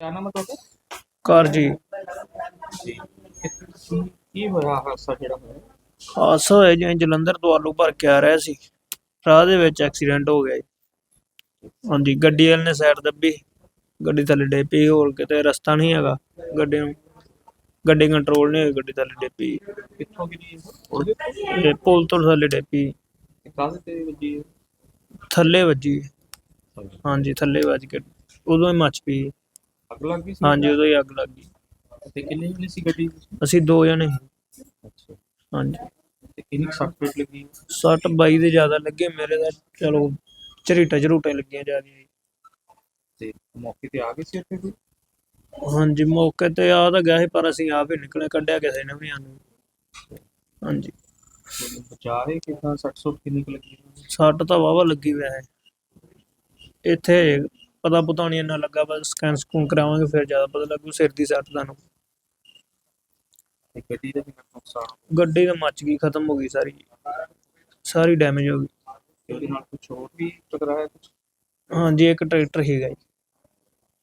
ਕਿਆ ਨਾਮ ਹੈ ਤੁਹਾਡਾ? ਕਾਰ ਜੀ। ਕੀ ਕੀ ਹੋਇਆ ਹਾਦਸਾ ਜਿਹੜਾ ਹੋਇਆ? ਹਾਦਸਾ ਹੋਇਆ ਜਿਵੇਂ ਜਲੰਧਰ ਤੋਂ ਆਲੂ ਭਰ ਕੇ ਆ ਰਿਹਾ ਸੀ। ਰਾਹ ਦੇ ਵਿੱਚ ਐਕਸੀਡੈਂਟ ਹੋ ਗਿਆ ਜੀ। ਹਾਂਜੀ ਗੱਡੀ ਵਾਲੇ ਨੇ ਸਾਈਡ ਦੱਬੀ। ਗੱਡੀ ਥੱਲੇ ਡੇ ਪਈ ਹੋਰ ਕਿਤੇ ਰਸਤਾ ਨਹੀਂ ਹੈਗਾ। ਗੱਡੀ ਨੂੰ ਗੱਡੀ ਕੰਟਰੋਲ ਨਹੀਂ ਹੋਈ ਗੱਡੀ ਥੱਲੇ ਡੇ ਪਈ ਕਿੱਥੋਂ ਗਿਰੀ ਇਹ ਉਹਦੇ ਤੇ ਪੁਲ ਤੋਂ ਥੱਲੇ ਡੇ ਪਈ ਕਾਹਦੇ ਤੇ ਵੱਜੀ ਇਹ? ਥੱਲੇ ਵੱਜੀ। ਹਾਂਜੀ ਥੱਲੇ ਵੱਜ ਕੇ ਉਦੋਂ ਹੀ ਮੱਚ ਪਈ। ਅੱਗ ਲੱਗ ਗਈ ਸੀ? ਹਾਂਜੀ ਉਦੋਂ ਹੀ ਅੱਗ ਲੱਗ ਗਈ। ਤੇ ਕਿੰਨੇ ਜਣੇ ਸੀ ਗੱਡੀ ਵਿੱਚ? ਅਸੀਂ ਦੋ ਜਣੇ। ਅੱਛਾ। ਹਾਂਜੀ। ਤੇ ਕਿੰਨੀ ਫੇਟ ਲੱਗੀ? ਸੱਟ ਬਾਈ ਦੇ ਜ਼ਿਆਦਾ ਲੱਗੇ ਮੇਰੇ ਦਾ ਚਲੋ ਝਰੀਟਾ ਝਰੂਟੇ ਲੱਗੀਆਂ ਜ਼ਿਆਦਾ ਤੇ ਮੌਕੇ ਤੇ ਆ ਗਏ ਸੀ ਇੱਥੇ ਕੋਈ? ਹਾਂਜੀ ਮੌਕੇ ਤੇ ਆ ਤਾਂ ਗਿਆ ਸੀ ਪਰ ਅਸੀਂ ਆਪ ਹੀ ਨਿਕਲੇ ਕੱਢਿਆ ਕਿਸੇ ਨੇ ਵੀ ਸਾਨੂੰ। ਹਾਂਜੀ। ਤੁਹਾਨੂੰ ਬਚਾ ਰਹੇ ਕਿਦਾਂ? ਸੱਟ ਸੁੱਟ ਕਿੰਨੀ ਕੁ ਲੱਗੀ? ਸੱਟ ਤਾਂ ਵਾਵਾ ਲੱਗੀ ਹੈ ਇੱਥੇ ਪਤਾ ਪਤਾ ਨਹੀਂ ਇੰਨਾ ਲੱਗਾ ਬਸ ਸਕੈਨ ਸਕੂਨ ਕਰਾਵਾਂਗੇ ਫਿਰ ਜ਼ਿਆਦਾ ਪਤਾ ਲੱਗੂ ਸਿਰ ਦੀ ਸੱਟ ਤੁਹਾਨੂੰ। ਤੇ ਗੱਡੀ ਦਾ ਵੀ ਨੁਕਸਾਨ ਹੋਇਆ। ਗੱਡੀ ਤਾਂ ਮੱਚ ਗਈ ਖਤਮ ਹੋ ਗਈ ਸਾਰੀ। ਸਾਰੀ ਡੈਮੇਜ ਹੋ ਗਈ। ਤੇ ਉਹਦੇ ਨਾਲ ਕੁਝ ਹੋਰ ਵੀ ਟਕਰਾਇਆ ਕੁਝ ਹਾਂਜੀ ਇੱਕ ਟਰੈਕਟਰ ਹੀਗਾ ਜੀ।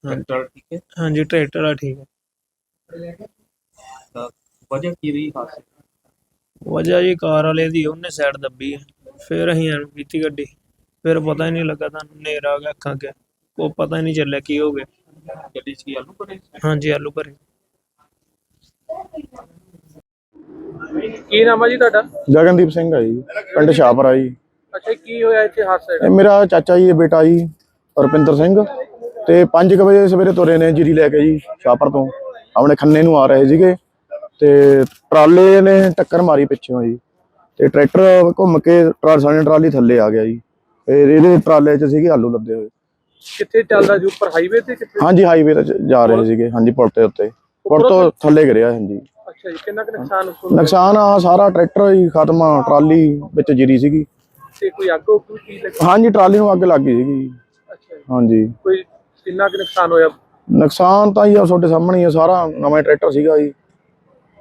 ਹਾਂਜੀ। ਟਰੈਕਟਰ ਠੀਕ ਹੈ? ਹਾਂਜੀ ਟਰੈਕਟਰ ਆ ਠੀਕ ਹੈ। ਤਾਂ ਵਜ੍ਹਾ ਕੀ ਰਹੀ ਹਾਦਸੇ ਦੀ? ਵਜ੍ਹਾ ਜੀ ਕਾਰ ਵਾਲੇ ਦੀ ਉਹਨੇ ਸਾਈਡ ਦੱਬੀ ਹੈ। ਫਿਰ ਅਸੀਂ ਐਨੂੰ ਕੀਤੀ ਗੱਡੀ। ਫਿਰ ਪਤਾ ਹੀ ਨਹੀਂ ਲੱਗਾ ਤੁਹਾਨੂੰ ਹਨੇਰਾ ਆ ਗਿਆ ਅੱਖਾਂ ਅੱਗੇ। ਉਹ ਪਤਾ ਨਹੀਂ ਚੱਲਿਆ ਕੀ ਹੋ ਗਿਆ। ਗੱਡੀ ਚ ਕੀ ਆਲੂ ਭਰੇ? ਹਾਂਜੀ ਆਲੂ ਭਰੇ। ਕੀ ਨਾਮ ਹੈ ਜੀ ਤੁਹਾਡਾ? ਗਗਨਦੀਪ ਸਿੰਘ ਹੈ ਜੀ ਪਿੰਡ ਸ਼ਾਹਪੁਰਾ ਜੀ। ਅੱਛਾ ਕੀ ਹੋਇਆ ਇੱਥੇ ਹਾਦਸਾ ਇਹ ਮੇਰਾ ਚਾਚਾ ਜੀ ਦਾ ਬੇਟਾ ਜੀ ਰੁਪਿੰਦਰ ਸਿੰਘ। ਤੇ 5 ਵਜੇ ਸਵੇਰੇ ਤੁਰੇ ਨੇ ਜੀਰੀ ਲੈ ਕੇ ਜੀ ਸ਼ਾਹਪੁਰ ਤੋਂ। ਆਪਣੇ ਖੰਨੇ ਨੂੰ ਆ ਰਹੇ ਸੀਗੇ। ਤੇ ਟਰਾਲੇ ਨੇ ਟੱਕਰ ਮਾਰੀ ਪਿੱਛੋਂ ਜੀ। ਤੇ ਟਰੈਕਟਰ ਘੁੰਮ ਕੇ ਟਰਾਲੀ ਸਾਡੀ ਟਰਾਲੀ ਥੱਲੇ ਆ ਗਿਆ ਜੀ। ਇਹਦੇ ਟਰਾਲੇ 'ਚ ਸੀਗੇ ਆਲੂ ਲੱਦੇ ਹੋਏ। ਕਿੱਥੇ ਚੱਲਦਾ ਜੀ ਉੱਪਰ ਹਾਈਵੇ ਤੇ ਕਿੱਥੇ? ਹਾਂਜੀ ਹਾਈਵੇ ਤੇ ਜ- ਰਹੇ ਸੀਗੇ। ਹਾਂਜੀ ਪੁਲ ਤੇ ਉੱਤੇ। ਪੁਲ ਤੋਂ ਥੱਲੇ ਗਿਰਿਆ ਹਾਂਜੀ। ਅੱਛਾ ਜੀ ਕਿੰਨਾ ਕੁ ਨੁਕਸਾਨ ਹੋਇਆ? ਨੁਕਸਾਨ ਆ ਸਾਰਾ ਟਰੈਕਟਰ ਹੀ ਖਤਮ ਆ ਟਰਾਲੀ ਵਿੱਚ ਜੀਰੀ ਸੀਗੀ। ਤੇ ਕੋਈ ਅੱਗ ਉੱਗ ਵੀ ਕੀ ਲੱਗੀ? ਹਾਂਜੀ ਟਰਾਲੀ ਨੂੰ ਅੱਗ ਲੱਗ ਗਈ ਸੀਗੀ। ਅੱਛਾ ਹਾਂਜੀ। ਕੋਈ ਕਿੰਨਾ ਕੁ ਨੁਕਸਾਨ ਹੋਇਆ? ਨੁਕਸਾਨ ਤਾਂ ਹੀ ਆ ਤੁਹਾਡੇ ਸਾਹਮਣੇ ਹੀ ਆ ਸਾਰਾ ਨਵਾਂ ਟਰੈਕਟਰ ਸੀਗਾ ਜੀ।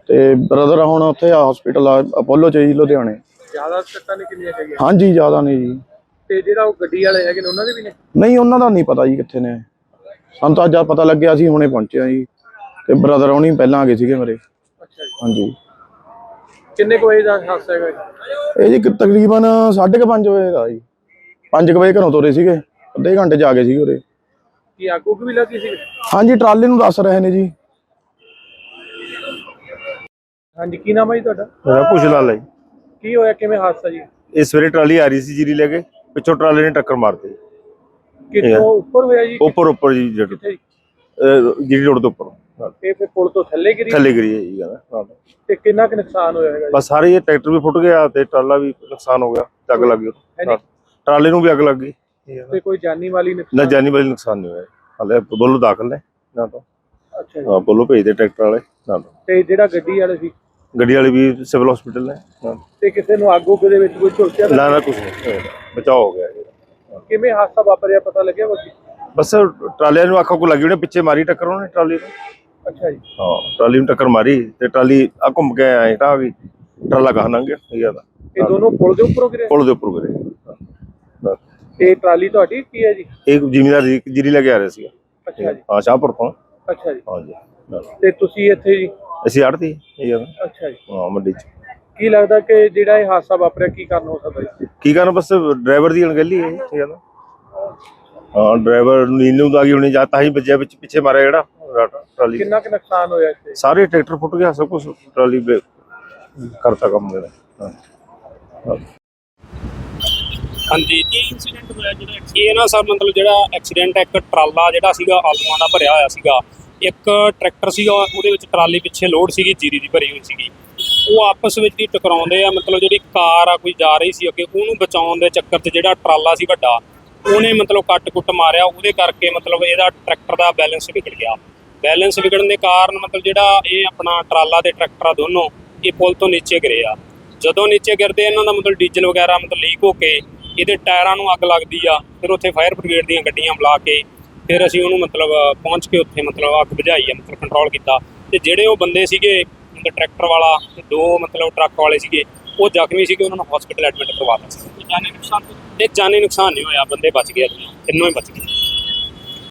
ਤੇ ਬ੍ਰਦਰ ਹੁਣ ਉੱਥੇ ਆ ਹਸਪੀਟਲ ਆ ਅਪੋਲੋ ਚ ਜੀ ਲੁਧਿਆਣੇ। ਜ਼ਿਆਦਾ ਸੱਟਾਂ ਨੇ ਕਿੰਨੀਆਂ ਹੈਗੀਆਂ? ਹਾਂਜੀ ਜ਼ਿਆਦਾ ਨਹੀਂ ਜੀ। ਤੇ ਜਿਹੜਾ ਉਹ ਗੱਡੀ ਵਾਲੇ ਹੈਗੇ ਨੇ ਉਹਨਾਂ ਦੇ ਵੀ ਨੇ? ਨਹੀਂ ਉਹਨਾਂ ਦਾ ਨਹੀਂ ਪਤਾ ਜੀ ਕਿੱਥੇ ਨੇ। ਸਾਨੂੰ ਤਾਂ ਅੱਜ ਪਤਾ ਲੱਗਿਆ ਸੀ ਹੁਣੇ ਪਹੁੰਚੇ ਆ ਜੀ। ਤੇ ਬ੍ਰਦਰ ਹੁਣੀ ਪਹਿਲਾਂ ਆ ਗਏ ਸੀਗੇ ਮੇਰੇ। ਅੱਛਾ ਜੀ। ਹਾਂਜੀ। ਕਿੰਨੇ ਕੁ ਵਜੇ ਦਾ ਹਾਦਸਾ ਹੈਗਾ ਜੀ? ਇਹ ਜੀ ਕਿ ਤਕਰੀਬਨ 5:30 ਵਜੇ ਦਾ ਜੀ। 5 ਵਜੇ ਘਰੋਂ ਤੁਰੇ ਸੀਗੇ ਅੱਧੇ ਘੰਟੇ ਚ ਆ ਗਏ ਸੀਗੇ ਉਰੇ। ਕੀ ਅੱਗ ਉੱਗ ਵੀ ਲੱਗੀ ਸੀ? ਹਾਂਜੀ ਟਰਾਲੇ ਨੂੰ ਦੱਸ ਰਹੇ ਨੇ ਜੀ। ਹਾਂਜੀ ਕੀ ਨਾਮ ਹੈ ਜੀ ਤੁਹਾਡਾ? ਮੇਰਾ ਹੈ ਜੀ। ਕੀ ਹੋਇਆ? ਕਿਵੇਂ ਹਾਦਸਾ ਜੀ? ਇਹ ਸਵੇਰੇ ਟਰਾਲੀ ਆ ਰਹੀ ਸੀ ਜੀਰੀ ਲੈ ਕੇ। ਪਿੱਛੋਂ ਟਰਾਲੇ ਨੇ ਟੱਕਰ ਮਾਰਤੀ। ਕਿੱਥੋਂ? ਉੱਪਰ ਹੋਇਆ ਜੀ? ਉੱਪਰ ਉੱਪਰ ਜੀ ਜੜ ਕਿੱਥੇ ਜੀ? ਜੀਰੀ ਰੋਡ ਤੋਂ ਉੱਪਰ। ਇਹ ਫਿਰ ਪੁਲ ਤੋਂ ਥੱਲੇ ਗਿਰੀ? ਥੱਲੇ ਗਰੀ ਹੈ ਜੀ ਕਹਿੰਦਾ। ਤੇ ਕਿੰਨਾ ਕੁ ਨੁਕਸਾਨ ਹੋਇਆ ਹੈਗਾ ਜੀ? ਬਸ ਸਾਰੇ ਇਹ ਟਰੈਕਟਰ ਵੀ ਫੁੱਟ ਗਿਆ ਤੇ ਟਰਾਲਾ ਵੀ ਨੁਕਸਾਨ ਹੋ ਗਿਆ ਤੇ ਅੱਗ ਲੱਗ ਗਈ ਹੈਨੀ? ਟਰਾਲੇ ਨੂੰ ਵੀ ਅੱਗ ਲੱਗ ਗਈ। ਤੇ ਕੋਈ ਜਾਨੀ ਮਾਲੀ ਨਾ ਨੁਕਸਾਨ ਜਾਨੀ ਵਾਲੀ ਨੁਕਸਾਨ ਨਹੀਂ ਹੋਇਆ। ਹਾਲੇ ਬੋਲੋ ਦਾਖਲ ਨੇ ਨਾ ਤਾਂ। ਅੱਛਾ ਜੀ। ਹਾਂ, ਬੋਲੋ ਭੇਜਦੇ ਟਰੈਕਟਰ ਵਾਲੇ ਨਾ ਤਾਂ। ਤੇ ਜਿਹੜਾ ਗੱਡੀ ਵਾਲੇ ਸੀ ਗੱਡੀ ਵਾਲੇ ਵੀ ਸਿਵਲ ਹਸਪੀਟਲ ਨੇ ਤੇ ਕਿਸੇ ਨੂੰ ਉੱਗ ਦੇ ਵਿੱਚ ਕੋਈ ਝੋਕਿਆ ਤਾਂ ਨਾ ਨਾ ਕੁਛ ਨਹੀਂ। ਬਚਾਅ ਹੋ ਗਿਆ ਜੀ। ਕਿਵੇਂ ਹਾਦਸਾ ਵਾਪਰਿਆ ਪਤਾ ਲੱਗਿਆ ਬਾਕੀ ਬਸ ਟਰਾਲਿਆਂ ਨੂੰ ਅੱਖਾਂ ਕੋ ਲੱਗੀ ਉਹਨੇ ਪਿੱਛੇ ਮਾਰੀ ਟੱਕਰ ਉਹਨੇ ਟਰਾਲੀ ਨੂੰ। ਅੱਛਾ ਜੀ। ਹਾਂ ਟਰਾਲੀ ਨੂੰ ਟੱਕਰ ਮਾਰੀ ਤੇ ਟਰਾਲੀ ਆ ਘੁੰਮ ਕੇ ਆਏ ਤਾਂ ਆ ਗਈ ਟਰਾਲਾ ਕਹਾਂ ਲੰਘ ਗਿਆ ਇਹ ਦਾ ਇਹ ਦੋਨੋਂ ਪੁਲ ਦੇ ਉੱਪਰੋਂ ਗਿਰੇ? ਪੁਲ ਦੇ ਉੱਪਰ ਗਰੇ। ਤੇ ਟਰਾਲੀ ਤੁਹਾਡੀ ਕੀ ਹੈ ਜੀ? ਇੱਕ ਜ਼ਿਮੀਦਾਰ ਜੀ ਜੀਰੀ ਲੈ ਕੇ ਆ ਰਿਹਾ ਸੀਗਾ। ਅੱਛਾ ਜੀ। ਹਾਂ ਸ਼ਾਹਪੁਰ ਤੋਂ। ਅੱਛਾ ਜੀ। ਹਾਂ ਜੀ। ਤੇ ਤੁਸੀਂ ਇੱਥੇ ਜੀ ਅਸੀਂ ਆੜਤੀ ਅੱਛਾ ਜੀ। ਹਾਂ ਮੰਡੀ ਚ। ਕੀ ਲੱਗਦਾ ਕਿ ਜਿਹੜਾ ਇਹ ਹਾਦਸਾ ਵਾਪਰਿਆ ਕੀ ਕਾਰਨ ਹੋ ਸਕਦਾ ਜੀ? ਕੀ ਕਰਨ ਬਸ ਡਰਾਈਵਰ ਦੀ ਅਣਗਹਿਲੀ ਹੈ ਠੀਕ ਹੈ ਨਾ ਹਾਂ ਡਰਾਈਵਰ ਨੀਂਦ ਨੂੰ ਗਈ ਹੁਣੇ ਜਾਂ ਤਾਂ ਹੀ ਵੱਜਿਆ ਵਿੱਚ ਪਿੱਛੇ ਮਾਰਿਆ ਜਿਹੜਾ ਰਾ- ਟਰਾਲੀ। ਕਿੰਨਾ ਕੁ ਨੁਕਸਾਨ ਹੋਇਆ ਇੱਥੇ? ਸਾਰੇ ਟਰੈਕਟਰ ਫੁੱਟ ਗਿਆ ਸਭ ਕੁਝ ਟਰਾਲੀ ਬੇ- ਕਰਤਾ ਕੰਮ ਮੇਰਾ ਹਾਂ। ਹਾਂ। ਹਾਂਜੀ ਕੀ ਇਨਸੀਡੈਂਟ ਹੋਇਆ ਜਿਹੜਾ ਇਹ ਨਾ ਸਰ ਮਤਲਬ ਜਿਹੜਾ ਐਕਸੀਡੈਂਟ ਇੱਕ ਟਰਾਲਾ ਜਿਹੜਾ ਸੀਗਾ ਆਲੂਆਂ ਦਾ ਭਰਿਆ ਹੋਇਆ ਸੀਗਾ। ਇੱਕ ਟਰੈਕਟਰ ਸੀਗਾ, ਉਹਦੇ ਵਿੱਚ ਟਰਾਲੀ ਪਿੱਛੇ ਲੋਡ ਸੀਗੀ, ਜੀਰੀ ਦੀ ਭਰੀ ਹੋਈ ਸੀਗੀ। ਉਹ ਆਪਸ ਵਿੱਚ ਹੀ ਟਕਰਾਉਂਦੇ ਆ, ਮਤਲਬ ਜਿਹੜੀ ਕਾਰ ਆ, ਕੋਈ ਜਾ ਰਹੀ ਸੀ ਅੱਗੇ, ਉਹਨੂੰ ਬਚਾਉਣ ਦੇ ਚੱਕਰ 'ਚ ਜਿਹੜਾ ਟਰਾਲਾ ਸੀ ਵੱਡਾ, ਉਹਨੇ ਮਤਲਬ ਕੱਟ-ਕੁੱਟ ਮਾਰਿਆ, ਉਹਦੇ ਕਰਕੇ ਮਤਲਬ ਇਹਦਾ ਟਰੈਕਟਰ ਦਾ ਬੈਲੈਂਸ ਵਿਗੜ ਗਿਆ। ਬੈਲੈਂਸ ਵਿਗੜਨ ਦੇ ਕਾਰਨ ਮਤਲਬ ਜਿਹੜਾ ਇਹ ਆਪਣਾ ਟਰਾਲਾ ਤੇ ਟਰੈਕਟਰ ਆ ਦੋਨੋਂ, ਇਹ ਪੁਲ ਤੋਂ ਨੀਚੇ ਗਿਰੇ ਆ। ਜਦੋਂ ਨੀਚੇ ਗਿਰਦੇ ਇਹਨਾਂ ਦਾ ਮਤਲਬ ਡੀਜ਼ਲ ਵਗੈਰਾ ਮਤਲਬ ਲੀਕ ਹੋ ਕੇ, ਇਹਦੇ ਟਾਇਰਾਂ ਨੂੰ ਅੱਗ ਲੱਗਦੀ ਆ, ਫਿਰ ਉੱਥੇ ਫਾਇਰ ਬ੍ਰਿਗੇਡ ਦੀਆਂ ਗੱਡੀਆਂ ਬੁਲਾ ਕੇ ਫਿਰ ਅਸੀਂ ਉਹਨੂੰ ਮਤਲਬ ਪਹੁੰਚ ਕੇ ਉੱਥੇ ਮਤਲਬ ਅੱਗ ਬੁਝਾਈ ਆ ਮਤਲਬ ਕੰਟਰੋਲ ਕੀਤਾ। ਤੇ ਜਿਹੜੇ ਉਹ ਬੰਦੇ ਸੀਗੇ ਮਤਲਬ ਟਰੈਕਟਰ ਵਾਲਾ ਤੇ ਦੋ ਮਤਲਬ ਟਰੱਕ ਵਾਲੇ ਸੀਗੇ ਉਹ ਜ਼ਖਮੀ ਸੀਗੇ ਉਹਨਾਂ ਨੂੰ ਹਸਪੀਟਲ ਐਡਮਿਟ ਕਰਵਾਤਾ ਸੀ ਜਾਨੀ ਨੁਕਸਾਨ ਤੇ ਜਾਨੀ ਨੁਕਸਾਨ ਨਹੀਂ ਹੋਇਆ ਬੰਦੇ ਬਚ ਗਏ ਤਿੰਨੋਂ ਹੀ ਬਚ ਗਏ।